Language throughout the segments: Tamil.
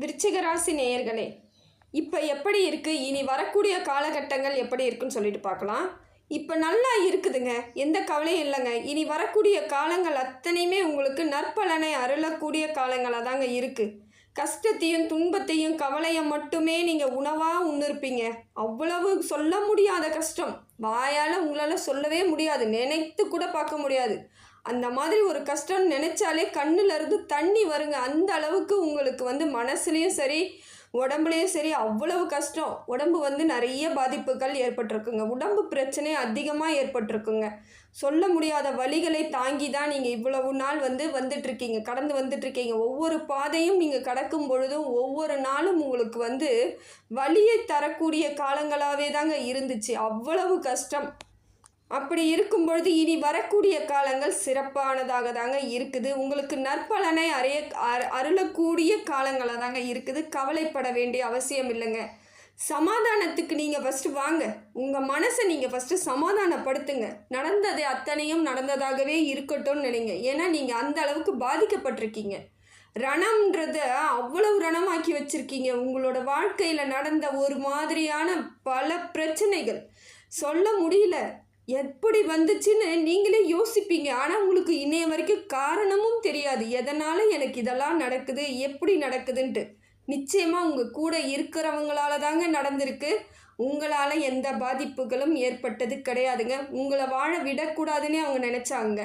விருச்சிகராசி நேயர்களே இப்போ எப்படி இருக்குது இனி வரக்கூடிய காலகட்டங்கள் எப்படி இருக்குன்னு சொல்லிட்டு பார்க்கலாம். இப்போ நல்லா இருக்குதுங்க. எந்த கவலையும் இல்லைங்க. இனி வரக்கூடிய காலங்கள் அத்தனையுமே உங்களுக்கு நற்பலனை அருளக்கூடிய காலங்களாக தாங்க இருக்குது கஷ்டத்தையும் துன்பத்தையும் கவலையை மட்டுமே நீங்கள் உணவாக உண்ணிருப்பீங்க. அவ்வளவு சொல்ல முடியாத கஷ்டம். வாயால் உங்களால் சொல்லவே முடியாது. நினைத்து கூட பார்க்க முடியாது. அந்த மாதிரி ஒரு கஷ்டம் நினச்சாலே கண்ணுலருந்து தண்ணி வருங்க. அந்த அளவுக்கு உங்களுக்கு வந்து மனசுலேயும் சரி உடம்புலையும் சரி அவ்வளவு கஷ்டம். உடம்பு வந்து நிறைய பாதிப்புகள் ஏற்பட்டிருக்குங்க. உடம்பு பிரச்சனை அதிகமாக ஏற்பட்டிருக்குங்க. சொல்ல முடியாத வழிகளை தாங்கி தான் நீங்கள் இவ்வளவு நாள் வந்து வந்துட்ருக்கீங்க கடந்து வந்துட்ருக்கீங்க ஒவ்வொரு பாதையும் நீங்கள் கடக்கும் பொழுதும் ஒவ்வொரு நாளும் உங்களுக்கு வந்து வழியை தரக்கூடிய காலங்களாகவே தாங்க இருந்துச்சு. அவ்வளவு கஷ்டம். அப்படி இருக்கும் பொழுது இனி வரக்கூடிய காலங்கள் சிறப்பானதாக தாங்க இருக்குது. உங்களுக்கு நற்பலனை அறைய அரு- அருளக்கூடிய காலங்களாக தாங்க இருக்குது. கவலைப்பட வேண்டிய அவசியம் இல்லைங்க. சமாதானத்துக்கு நீங்கள் ஃபஸ்ட்டு வாங்க. உங்கள் மனசை நீங்கள் ஃபஸ்ட்டு சமாதானப்படுத்துங்க. நடந்தது அத்தனையும் நடந்ததாகவே இருக்கட்டும்னு நினைங்க. ஏன்னா நீங்கள் அந்த அளவுக்கு பாதிக்கப்பட்டிருக்கீங்க. ரணம்ன்றத அவ்வளவு ரணமாக்கி வச்சுருக்கீங்க. உங்களோட வாழ்க்கையில் நடந்த ஒரு மாதிரியான பல பிரச்சனைகள். சொல்ல முடியல. எப்படி வந்துச்சுன்னு நீங்களே யோசிப்பீங்க. ஆனால் உங்களுக்கு இன்னைய வரைக்கும் காரணமும் தெரியாது. எதனால் எனக்கு இதெல்லாம் நடக்குது? எப்படி நடக்குதுன்ட்டு. நிச்சயமாக உங்கள் கூட இருக்கிறவங்களால தாங்க நடந்திருக்கு. உங்களால் எந்த பாதிப்புகளும் ஏற்பட்டது கிடையாதுங்க. உங்களை வாழ விடக்கூடாதுன்னே அவங்க நினச்சாங்க.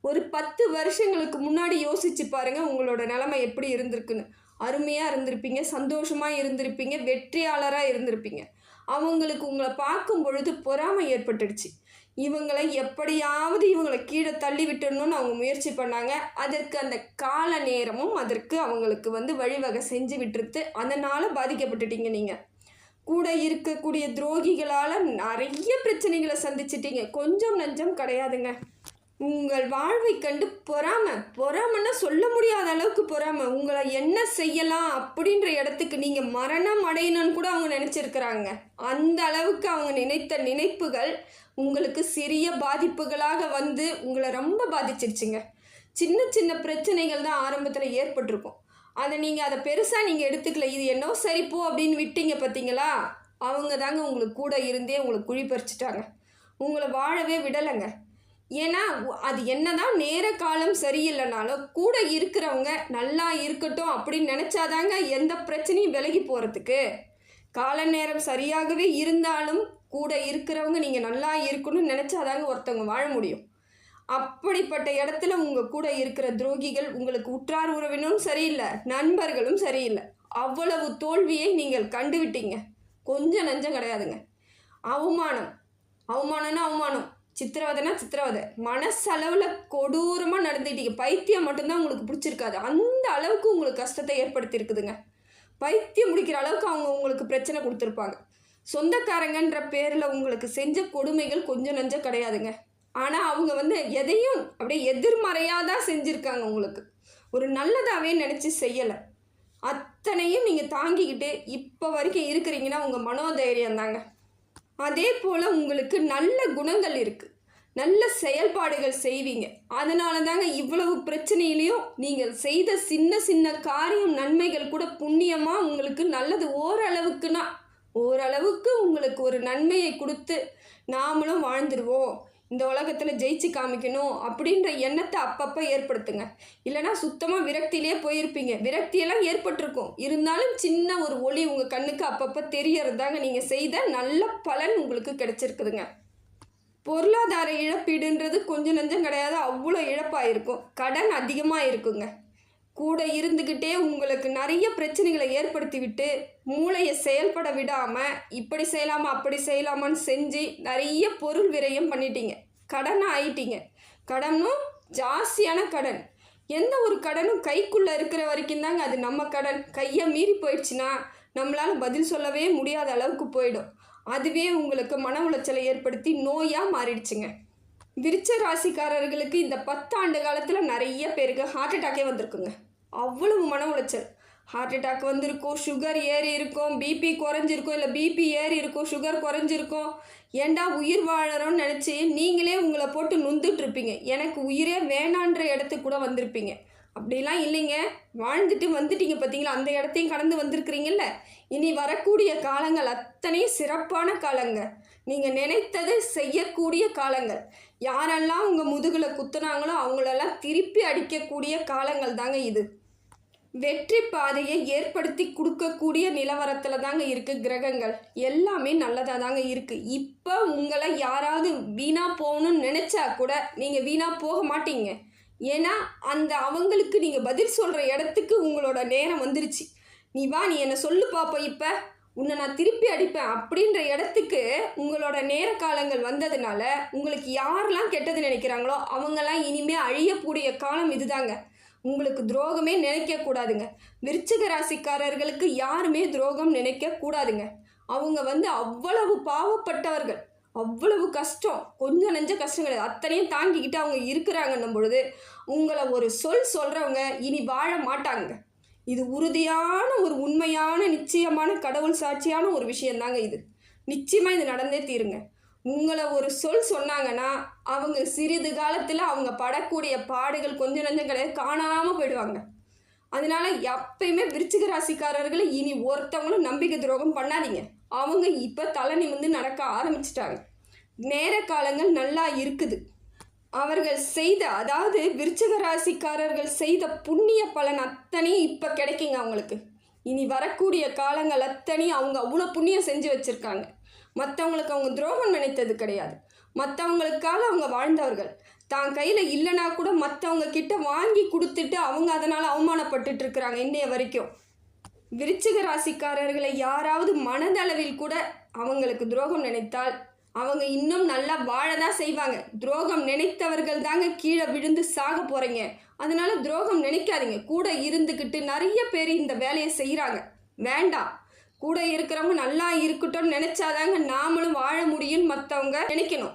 ஒரு பத்து வருஷங்களுக்கு முன்னாடி யோசிச்சு பாருங்கள் உங்களோட நிலமை எப்படி இருந்திருக்குன்னு. அருமையாக இருந்திருப்பீங்க சந்தோஷமாக இருந்திருப்பீங்க வெற்றியாளராக இருந்திருப்பீங்க. அவங்களுக்கு உங்களை பார்க்கும் பொழுது பொறாமை ஏற்பட்டுடுச்சு. இவங்களை எப்படியாவது இவங்களை கீழே தள்ளி விட்டுடணும்னு அவங்க முயற்சி பண்ணாங்க. அதற்கு அந்த கால நேரமும் அதற்கு அவங்களுக்கு வந்து வழிவகை செஞ்சு விட்டுருத்து. அதனால் பாதிக்கப்பட்டுட்டீங்க நீங்கள் கூட இருக்கக்கூடிய துரோகிகளால் நிறைய பிரச்சனைகளை சந்திச்சிட்டீங்க. கொஞ்சம் நஞ்சம் கிடையாதுங்க. உங்கள் வாழ்வை கண்டு பொறாம பொறாமன்னா சொல்ல முடியாத அளவுக்கு பொறாம. உங்களை என்ன செய்யலாம் அப்படின்ற இடத்துக்கு நீங்கள் மரணம் அடையணும்னு கூட அவங்க நினச்சிருக்கிறாங்க. அந்த அளவுக்கு அவங்க நினைத்த நினைப்புகள் உங்களுக்கு சிறிய பாதிப்புகளாக வந்து உங்களை ரொம்ப பாதிச்சிருச்சுங்க. சின்ன சின்ன பிரச்சனைகள் தான் ஆரம்பத்தில் ஏற்பட்டிருக்கும். அதை நீங்கள் அதை பெருசாக நீங்கள் எடுத்துக்கல. இது என்னோ சரி போ அப்படின்னு விட்டீங்க பார்த்தீங்களா அவங்க தாங்க உங்களுக்கு கூட இருந்தே உங்களை குழி பறிச்சிட்டாங்க. உங்களை வாழவே விடலைங்க. ஏன்னா அது என்னதான் நேர காலம் சரியில்லைனாலும் கூட இருக்கிறவங்க நல்லா இருக்கட்டும் அப்படின்னு நினச்சாதாங்க எந்த பிரச்சனையும் விலகி போகிறதுக்கு கால நேரம் சரியாகவே இருந்தாலும் கூட இருக்கிறவங்க நீங்கள் நல்லா இருக்கணும்னு நினச்சாதாங்க ஒருத்தவங்க வாழ முடியும். அப்படிப்பட்ட இடத்துல உங்கள் கூட இருக்கிற துரோகிகள் உங்களுக்கு உற்றார் உறவினரும் சரியில்லை நண்பர்களும் சரியில்லை. அவ்வளவு தோல்வியை நீங்கள் கண்டுவிட்டீங்க கொஞ்சம் நஞ்சம் கிடையாதுங்க. அவமானம். அவமானம்னா அவமானம். சித்திரவதைனா சித்திரவதை. மனசளவில் கொடூரமாக நடந்துட்டீங்க. பைத்தியம் மட்டும்தான் உங்களுக்கு பிடிச்சிருக்காது. அந்த அளவுக்கு உங்களுக்கு கஷ்டத்தை ஏற்படுத்தியிருக்குதுங்க. பைத்தியம் முடிக்கிற அளவுக்கு அவங்க உங்களுக்கு பிரச்சனை கொடுத்துருப்பாங்க. சொந்தக்காரங்கன்ற பேரில் உங்களுக்கு செஞ்ச கொடுமைகள் கொஞ்சம் நஞ்சம் கிடையாதுங்க. ஆனால் அவங்க வந்து எதையும் அப்படியே எதிர்மறையாக தான் செஞ்சுருக்காங்க உங்களுக்கு. ஒரு நல்லதாகவே நினச்சி செய்யலை. அத்தனையும் நீங்கள் தாங்கிக்கிட்டு இப்போ வரைக்கும் இருக்கிறீங்கன்னா உங்கள் மனோதைரியம் தாங்க அதே போல் உங்களுக்கு நல்ல குணங்கள் இருக்குது நல்ல செயல்பாடுகள் செய்வீங்க. அதனால தாங்க இவ்வளவு பிரச்சனையிலையும் நீங்கள் செய்த சின்ன சின்ன காரியம் நன்மைகள் கூட புண்ணியமாக உங்களுக்கு நல்லது ஓரளவுக்குனா ஓரளவுக்கு உங்களுக்கு ஒரு நன்மையை கொடுத்து நாமளும் வாழ்ந்துருவோம். இந்த உலகத்தில் ஜெயிச்சு காமிக்கணும் அப்படின்ற எண்ணத்தை அப்பப்போ ஏற்படுத்துங்க. இல்லைனா சுத்தமாக விரக்தியிலே போயிருப்பீங்க. விரக்தியெல்லாம் ஏற்பட்டிருக்கும். இருந்தாலும் சின்ன ஒரு ஒளி உங்கள் கண்ணுக்கு அப்பப்போ தெரியறதாங்க நீங்கள் செய்த நல்ல பலன் உங்களுக்கு கிடைச்சிருக்குதுங்க. பொருளாதார இழப்பீடுன்றது கொஞ்சம் நஞ்சம் கிடையாது அவ்வளோ இழப்பாக இருக்கும் கடன் அதிகமாக இருக்குங்க கூட இருந்துக்கிட்டே உங்களுக்கு நிறைய பிரச்சனைகளை ஏற்படுத்தி விட்டு மூளையை செயல்பட விடாமல் இப்படி செய்யலாமா அப்படி செய்யலாமான்னு செஞ்சு நிறைய பொருள் விரயம் பண்ணிட்டீங்க. கடன் ஆயிட்டீங்க. கடனும் ஜாஸ்தியான கடன். எந்த ஒரு கடனும் கைக்குள்ளே இருக்கிற வரைக்கும் தாங்க அது நம்ம கடன். கையை மீறி போயிடுச்சுன்னா நம்மளால் பதில் சொல்லவே முடியாத அளவுக்கு போயிடும். அதுவே உங்களுக்கு மன உளைச்சலை ஏற்படுத்தி நோயாக மாறிடுச்சுங்க. விருச்ச ராசிக்காரர்களுக்கு இந்த பத்தாண்டு காலத்தில் நிறைய பேருக்கு ஹார்ட் அட்டாக்கே வந்திருக்குங்க. அவ்வளவு மன உளைச்சல். ஹார்ட் அட்டாக் வந்திருக்கும் சுகர் ஏறி இருக்கும் பிபி குறைஞ்சிருக்கும் இல்லை பிபி ஏறி இருக்கும் சுகர் குறைஞ்சிருக்கும் ஏண்டா உயிர் வாழறோம்னு நினச்சி நீங்களே உங்களை போட்டு நுந்துட்டுருப்பீங்க எனக்கு உயிரே வேணான்ற இடத்துக்கு கூட வந்திருப்பீங்க. அப்படிலாம் இல்லைங்க. வாழ்ந்துட்டு வந்துட்டீங்க பார்த்தீங்களா அந்த இடத்தையும் கடந்து வந்திருக்கிறீங்கல்ல? இனி வரக்கூடிய காலங்கள் அத்தனையும் சிறப்பான காலங்க. நீங்கள் நினைத்தது செய்யக்கூடிய காலங்கள். யாரெல்லாம் உங்கள் முதுகில் குத்துனாங்களோ அவங்களெல்லாம் திருப்பி அடிக்கக்கூடிய காலங்கள் தாங்க இது. வெற்றி பாதையை ஏற்படுத்தி கொடுக்கக்கூடிய நிலவரத்தில் தாங்க இருக்குது கிரகங்கள். எல்லாமே நல்லதாக தாங்க இருக்குது இப்போ உங்களை யாராவது வீணாக போகணும்னு நினச்சா கூட நீங்கள் வீணாக போக மாட்டீங்க. ஏன்னா அந்த அவங்களுக்கு நீங்கள் பதில் சொல்கிற இடத்துக்கு உங்களோட நேரம் வந்துருச்சு. நீ வா நீ என்னை சொல்லு பார்ப்போம் இப்போ. உன்னை நான் திருப்பி அடிப்பேன் அப்படின்ற இடத்துக்கு உங்களோட நேர காலங்கள் வந்ததுனால உங்களுக்கு யாரெல்லாம் கெட்டது நினைக்கிறாங்களோ அவங்கெல்லாம் இனிமேல் அழியக்கூடிய காலம் இதுதாங்க. உங்களுக்கு துரோகமே நினைக்க கூடாதுங்க. விருச்சிக ராசிக்காரர்களுக்கு யாருமே துரோகம் நினைக்க கூடாதுங்க. அவங்க வந்து அவ்வளவு பாவப்பட்டவர்கள். அவ்வளவு கஷ்டம். கொஞ்சம் நெஞ்ச கஷ்டம் கிடையாது அத்தனையும் தாங்கிக்கிட்டு அவங்க இருக்கிறாங்கன்னும் பொழுது உங்களை ஒரு சொல் சொல்கிறவங்க இனி வாழ மாட்டாங்க. இது உறுதியான ஒரு உண்மையான நிச்சயமான கடவுள் சாட்சியான ஒரு விஷயந்தாங்க இது. நிச்சயமாக இது நடந்தே தீருங்க. உங்களை ஒரு சொல் சொன்னாங்கன்னா அவங்க சிறிது காலத்தில் அவங்க படக்கூடிய பாடுகள் கொஞ்சம் நஞ்சம் கிடையாது காணாமல் போயிடுவாங்க. அதனால எப்பயுமே விருச்சிக ராசிக்காரர்களை இனி ஒருத்தவங்களும் நம்பிக்கை துரோகம் பண்ணாதீங்க. அவங்க இப்போ தலை நிமிர்ந்து நடக்க ஆரம்பிச்சிட்டாங்க. நேர காலங்கள் நல்லா இருக்குது. அவர்கள் செய்த அதாவது விருச்சிக ராசிக்காரர்கள் செய்த புண்ணிய பலன் அத்தனையும் இப்போ கிடைக்குங்க அவங்களுக்கு. இனி வரக்கூடிய காலங்கள் அத்தனையும் அவங்க அவ்வளோ புண்ணியம் செஞ்சு வச்சுருக்காங்க. மற்றவங்களுக்கு அவங்க துரோகம் நினைத்தது கிடையாது. மற்றவங்களுக்காக அவங்க வாழ்ந்தவர்கள். தான் கையில் இல்லைனா கூட மற்றவங்க கிட்ட வாங்கி கொடுத்துட்டு அவங்க அதனால் அவமானப்பட்டுட்டு இருக்கிறாங்க இன்றைய வரைக்கும். விருச்சிக ராசிக்காரர்களை யாராவது மனதளவில் கூட அவங்களுக்கு துரோகம் நினைத்தால் அவங்க இன்னும் நல்லா வாழ தான் செய்வாங்க. துரோகம் நினைத்தவர்கள் தாங்க கீழே விழுந்து சாக போகிறீங்க அதனால் துரோகம் நினைக்காதீங்க. கூட இருந்துக்கிட்டு நிறைய பேர் இந்த வேலையை செய்கிறாங்க வேண்டாம். கூட இருக்கிறவங்க நல்லா இருக்கட்டும்னு நினச்சாதாங்க நாமளும் வாழ முடியும்னு மற்றவங்க நினைக்கணும்.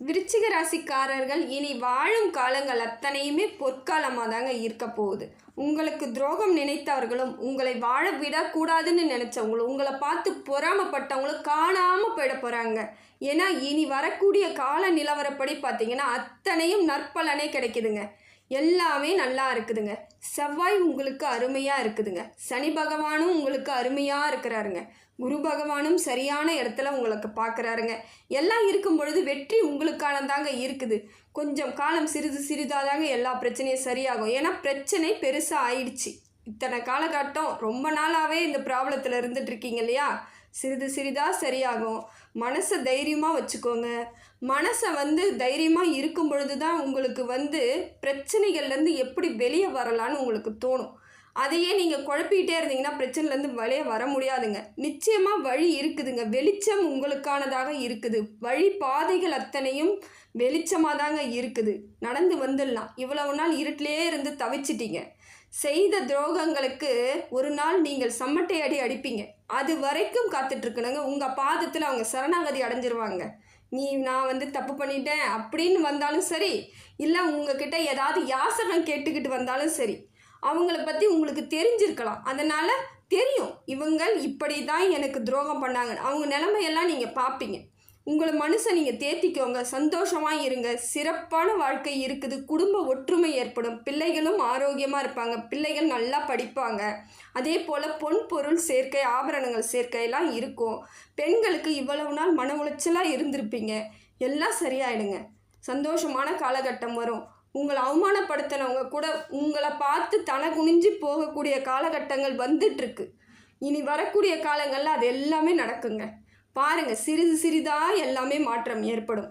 விருச்சிக ராசிக்காரர்கள் இனி வாழும் காலங்கள் அத்தனையுமே பொற்காலமாக தாங்க இருக்க போகுது. உங்களுக்கு துரோகம் நினைத்தவர்களும் உங்களை வாழ விடக்கூடாதுன்னு நினச்சவங்களும் உங்களை பார்த்து பொறாமப்பட்டவங்களும் காணாமல் போயிட போகிறாங்க ஏன்னா இனி வரக்கூடிய கால நிலவரப்படி பார்த்தீங்கன்னா அத்தனையும் நற்பலனே கிடைக்குதுங்க. எல்லாமே நல்லா இருக்குதுங்க. செவ்வாய் உங்களுக்கு அருமையாக இருக்குதுங்க. சனி பகவானும் உங்களுக்கு அருமையாக இருக்கிறாருங்க. குரு பகவானும் சரியான இடத்துல உங்களுக்கு பார்க்குறாருங்க எல்லாம் இருக்கும் பொழுது வெற்றி உங்களுக்கானதாங்க இருக்குது. கொஞ்சம் காலம் சிறிது சிறிதாக தாங்க எல்லா பிரச்சனையும் சரியாகும். ஏன்னா பிரச்சனை பெருசாக ஆயிடுச்சு. இத்தனை காலகட்டம் ரொம்ப நாளாகவே இந்த ப்ராப்ளத்தில் இருந்துட்டு இருக்கீங்க இல்லையா? சிறிது சிறிதாக சரியாகும். மனசை தைரியமாக வச்சுக்கோங்க. மனசை வந்து தைரியமாக இருக்கும் பொழுது தான் உங்களுக்கு வந்து பிரச்சனைகள்லேருந்து எப்படி வெளியே வரலான்னு உங்களுக்கு தோணும். அதையே நீங்கள் குழப்பிக்கிட்டே இருந்தீங்கன்னா பிரச்சனைலேருந்து வெளியே வர முடியாதுங்க. நிச்சயமாக வழி இருக்குதுங்க. வெளிச்சம் உங்களுக்கானதாக இருக்குது. வழி பாதைகள் அத்தனையும் வெளிச்சமாக தாங்க இருக்குது. நடந்து வந்துடலாம். இவ்வளவு நாள் இருட்டிலே இருந்து தவிச்சிட்டீங்க. செய்த துரோகங்களுக்கு ஒரு நாள் நீங்கள் சம்மட்டை அடி அடிப்பீங்க. அது வரைக்கும் காத்துட்ருக்கணுங்க. உங்கள் பாதத்தில் அவங்க சரணாகதி அடைஞ்சிருவாங்க. நீ நான் வந்து தப்பு பண்ணிட்டேன் அப்படின்னு வந்தாலும் சரி இல்லை உங்ககிட்ட ஏதாவது யாசகம் கேட்டுக்கிட்டு வந்தாலும் சரி அவங்கள பற்றி உங்களுக்கு தெரிஞ்சிருக்கலாம். அதனால் தெரியும் இவங்கள் இப்படி தான் எனக்கு துரோகம் பண்ணாங்க. அவங்க நிலைமையெல்லாம் நீங்கள் பார்ப்பீங்க உங்களை மனசை நீங்கள் தேத்திக்கோங்க. சந்தோஷமாக இருங்க. சிறப்பான வாழ்க்கை இருக்குது. குடும்ப ஒற்றுமை ஏற்படும். பிள்ளைகளும் ஆரோக்கியமாக இருப்பாங்க. பிள்ளைகள் நல்லா படிப்பாங்க. அதே போல் பொன் பொருள் சேர்க்கை ஆபரணங்கள் சேர்க்கையெல்லாம் இருக்கும். பெண்களுக்கு இவ்வளவு நாள் மன உளைச்சலாக இருந்திருப்பீங்க. எல்லாம் சரியாயிடுங்க. சந்தோஷமான காலகட்டம் வரும். உங்களை அவமானப்படுத்தினவங்க கூட உங்களை பார்த்து தன குனிஞ்சு போகக்கூடிய காலகட்டங்கள் வந்துட்டுருக்கு. இனி வரக்கூடிய காலங்களில் அது எல்லாமே நடக்குங்க. பாருங்கள் சிறிது சிறிதாக எல்லாமே மாற்றம் ஏற்படும்.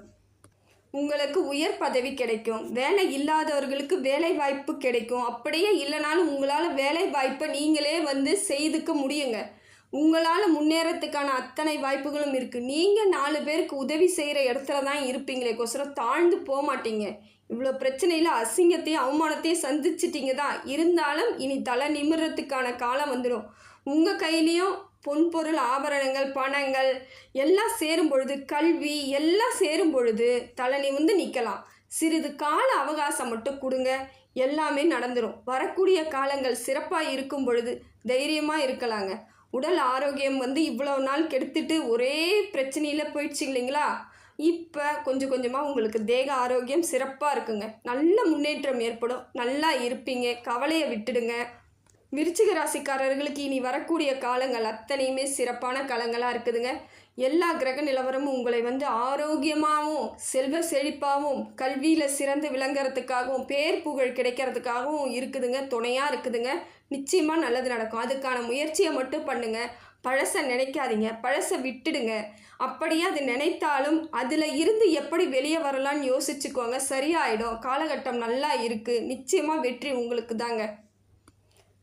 உங்களுக்கு உயர் பதவி கிடைக்கும். வேலை இல்லாதவர்களுக்கு வேலை வாய்ப்பு கிடைக்கும். அப்படியே இல்லைனாலும் உங்களால் வேலை வாய்ப்பை நீங்களே வந்து செய்துக்க முடியுங்க. உங்களால் முன்னேறத்துக்கான அத்தனை வாய்ப்புகளும் இருக்குது நீங்கள் நாலு பேருக்கு உதவி செய்கிற இடத்துல தான் இருப்பீங்களே கொசரம் தாழ்ந்து போக மாட்டீங்க. இவ்வளோ பிரச்சனையில் அசிங்கத்தையும் அவமானத்தையும் சந்திச்சிட்டிங்க தான் இருந்தாலும் இனி தலை நிமிடுறதுக்கான காலம் வந்துடும் உங்கள் கையிலையும் பொன்பொருள் ஆபரணங்கள் பணங்கள் எல்லாம் சேரும் பொழுது கல்வி எல்லாம் சேரும் பொழுது தலை நிமிர்ந்து நிற்கலாம் சிறிது கால அவகாசம் மட்டும் கொடுங்க. எல்லாமே நடந்துடும் வரக்கூடிய காலங்கள் சிறப்பாக இருக்கும் பொழுது தைரியமாக இருக்கலாங்க. உடல் ஆரோக்கியம் வந்து இவ்வளோ நாள் கெடுத்துட்டு ஒரே பிரச்சனையில் போயிடுச்சு இல்லைங்களா? இப்போ கொஞ்சம் கொஞ்சமாக உங்களுக்கு தேக ஆரோக்கியம் சிறப்பாக இருக்குங்க. நல்ல முன்னேற்றம் ஏற்படும். நல்லா இருப்பீங்க. கவலையை விட்டுடுங்க. விருச்சிக ராசிக்காரர்களுக்கு இனி வரக்கூடிய காலங்கள் அத்தனையுமே சிறப்பான காலங்களாக இருக்குதுங்க. எல்லா கிரக நிலவரமும் உங்களை வந்து ஆரோக்கியமாகவும் செல்வ செழிப்பாகவும் கல்வியில் சிறந்து விளங்குறதுக்காகவும் பேர் புகழ் கிடைக்கிறதுக்காகவும் இருக்குதுங்க. துணையாக இருக்குதுங்க. நிச்சயமாக நல்லது நடக்கும். அதுக்கான முயற்சியை மட்டும் பண்ணுங்கள் பழசை நினைக்காதீங்க. பழசை விட்டுடுங்க. அப்படியே அது நினைத்தாலும் அதில் இருந்து எப்படி வெளியே வரலான்னு யோசிச்சுக்கோங்க. சரியாயிடும். காலகட்டம் நல்லா இருக்குது நிச்சயமாக வெற்றி உங்களுக்கு தாங்க.